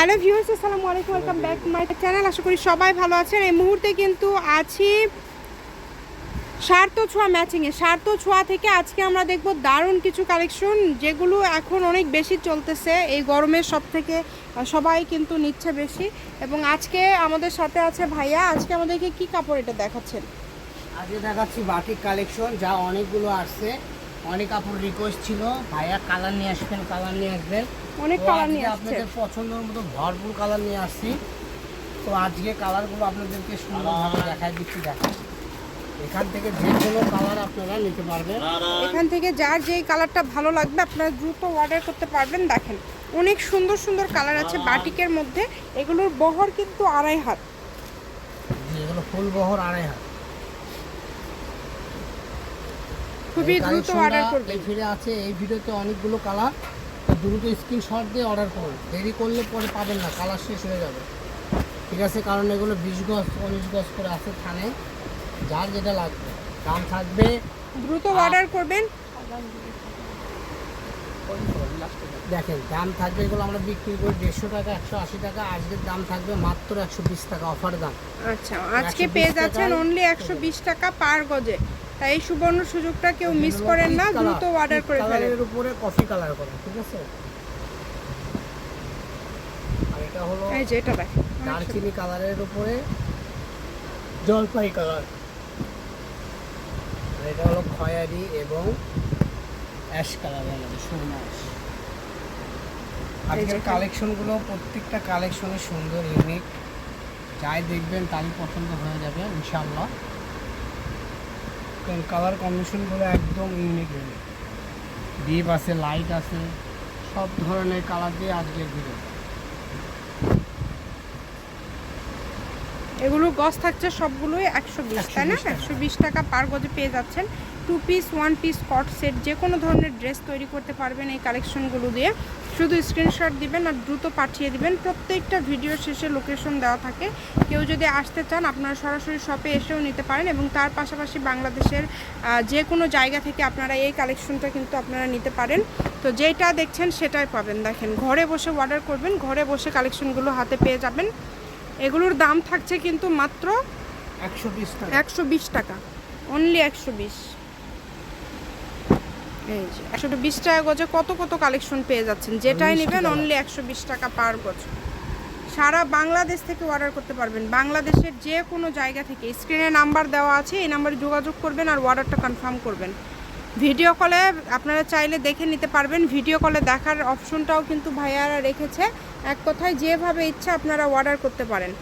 Hello viewers, আসসালামু আলাইকুম, welcome back my channel. আশা করি সবাই ভালো আছেন। এই মুহূর্তে কিন্তু আছি সার্থ ছোঁয়া ম্যাচিংয়ে সার্থ ছোঁয়া থেকে আজকে আমরা দেখব দারুণ কিছু কালেকশন যেগুলো এখন অনেক বেশি চলতেছে। এই গরমের সব থেকে সবাই কিন্তু নিচ্ছে বেশি। এবং আজকে আমাদের সাথে আছে ভাইয়া। আজকে আমাদেরকে কি কাপড় এটা দেখাচ্ছেন? আজকে দেখাচ্ছি বাটিক কালেকশন যা অনেকগুলো আসছে। অনেক কাপড় রিকোয়েস্ট ছিল। ভাইয়া কালার নিয়ে আসবেন কালার নিয়ে আসবেন। অনেক কালার নিয়ে আসছে। আপনাদের পছন্দের মতো ভরপুর কালার নিয়ে আসছি। তো আজকে কালারগুলো আপনাদেরকে সুন্দরভাবে দেখাই দিচ্ছি দেখেন। এখান থেকে যে কোনো কালার আপনারা নিতে পারবেন। এখান থেকে যার যেই কালারটা ভালো লাগবে আপনারা দ্রুত অর্ডার করতে পারবেন। দেখেন অনেক সুন্দর সুন্দর কালার আছে বাটিকের মধ্যে। এগুলোর বহর কিন্তু আড়াই হাত। যেগুলো ফুল বহর আড়াই হাত। খুবই দ্রুত অর্ডার করবেন। এই ফিরে আছে এই ভিডিওতে অনেকগুলো কালার দ্রুত স্ক্রিনশট দিয়ে অর্ডার করুন। দেরি করলে পরে পাবেন না কালার শেষ হয়ে যাবে। ঠিক আছে কারণ এগুলো বিশ গজ উনিশ গজ করে আছে থানে। যার যেটা লাগবে দাম থাকবে। দ্রুত অর্ডার করবেন। দেখেন দাম থাকবে এগুলো আমরা বিক্রি করি দেড়শো টাকা একশো আশি টাকা। আজকের দাম থাকবে মাত্র একশো বিশ টাকা অফার দাম। আচ্ছা আজকে 120 পেয়ে যাচ্ছেন অনলি একশো বিশ টাকা পার গজে। তাই এই সুবর্ণ সুযোগটা কেউ মিস করেন না দ্রুত অর্ডার করে ফেলেন। কালারের উপরে কফি কালার করা ঠিক আছে? আর এটা হলো এই যে এটা দেখ দারচিনি কালারের উপরে জলপাই কালার আর এটা হলো খয়ারি এবং অ্যাশ কালার আমাদের সুরমা অ্যাশ আজকের কালেকশনগুলো প্রত্যেকটা কালেকশনই সুন্দর ইউনিক যাই দেখবেন তারই পছন্দ হয়ে যাবে ইনশাল্লাহ কারণ কালার কম্বিনেশনগুলো একদম ইউনিক হয়ে ডিপ আছে লাইট আছে সব ধরনের কালার দিয়ে আজকে ভিডিও এগুলো গজ থাকছে সবগুলোই একশো বিশ তাই না? একশো বিশ টাকা। পার গজে পেয়ে যাচ্ছেন। Two piece one piece cut set যে কোনো ধরনের ড্রেস তৈরি করতে পারবেন এই কালেকশনগুলো দিয়ে। শুধু স্ক্রিনশট দিবেন আর দ্রুত পাঠিয়ে দিবেন। প্রত্যেকটা ভিডিও শেষে লোকেশন দেওয়া থাকে। কেউ যদি আসতে চান আপনারা সরাসরি শপে এসেও নিতে পারেন এবং তার পাশাপাশি বাংলাদেশের যে কোনো জায়গা থেকে আপনারা এই কালেকশনটা কিন্তু আপনারা নিতে পারেন। তো যেটা দেখছেন সেটাই পাবেন। দেখেন ঘরে বসে অর্ডার করবেন ঘরে বসে কালেকশনগুলো হাতে পেয়ে যাবেন। এগুলোর দাম থাকছে কিন্তু মাত্র একশো বিশ টাকা। একশো বিশ টাকা। অনলি একশো বিশ। এই যে একশো বিশ টাকা গজে কত কত কালেকশন পেয়ে যাচ্ছেন? যেটাই নেবেন অনলি একশো বিশ টাকা পার গজ। সারা বাংলাদেশ থেকে অর্ডার করতে পারবেন। বাংলাদেশের যে কোনো জায়গা থেকে স্ক্রিনে নাম্বার দেওয়া আছে এই নাম্বারে যোগাযোগ করবেন আর অর্ডারটা কনফার্ম করবেন। ভিডিও কলে আপনারা চাইলে দেখে নিতে পারবেন। ভিডিও কলে দেখার অপশনটাও কিন্তু ভাইয়ারা রেখেছে। এক কথায় যেভাবে ইচ্ছা আপনারা অর্ডার করতে পারেন।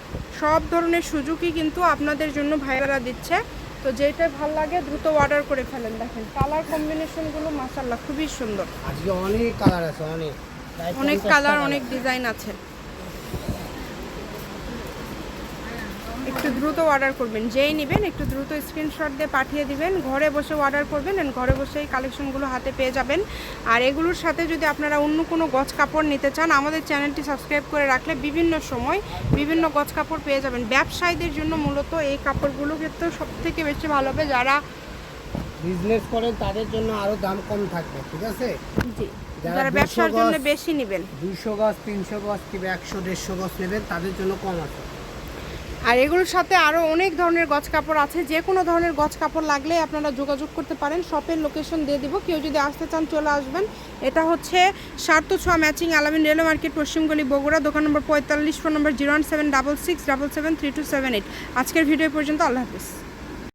সব ধরনের সুযোগই কিন্তু আপনাদের জন্য ভাইয়ারা দিচ্ছে। তো যেটাই ভালো লাগে দ্রুত অর্ডার করে ফেলেন দেখেন। কালার কম্বিনেশনগুলো মাসাল্লাহ খুবই সুন্দর। আজকে অনেক কালার আছে অনেক। অনেক কালার অনেক ডিজাইন আছে। একটু দ্রুত অর্ডার করবেন। যেই নেবেন একটু দ্রুত স্ক্রিনশট দিয়ে পাঠিয়ে দিবেন। ঘরে বসে অর্ডার করবেন and ঘরে বসে এই কালেকশনগুলো হাতে পেয়ে যাবেন। আর এগুলোর সাথে যদি আপনারা অন্য কোনো গজ কাপড় নিতে চান আমাদের চ্যানেলটি সাবস্ক্রাইব করে রাখলে বিভিন্ন সময় বিভিন্ন গজ কাপড় পেয়ে যাবেন। ব্যবসায়ীদের জন্য মূলত এই কাপড়গুলো কিন্তু সব থেকে বেশি ভালো হবে। যারা বিজনেস করেন তাদের জন্য আরও দাম কম থাকবে ঠিক আছে? জি। যারা যারা 200 ব্যবসার জন্য বেশি নেবেন। দুইশো গজ তিনশো গজ কিংবা একশো দেড়শো গজ নেবেন তাদের জন্য কম আছে। আর এগুলোর সাথে আরও অনেক ধরনের গছ কাপড় আছে, যে কোনো ধরনের গছ কাপড় লাগলে আপনারা যোগাযোগ করতে পারেন, শপের লোকেশন দিয়ে দিব। কেউ যদি আসতে চান, চলে আসবেন। এটা হচ্ছে সার্থ ছোঁয়া ম্যাচিং আলামিন রেলওয়ে মার্কেট পশ্চিমগলি বগুড়া, দোকান নম্বর পঁয়তাল্লিশ, phone number zero one seven double six double seven three two seven eight. আজকের ভিডিও পর্যন্ত, আল্লাহ হাফিজ।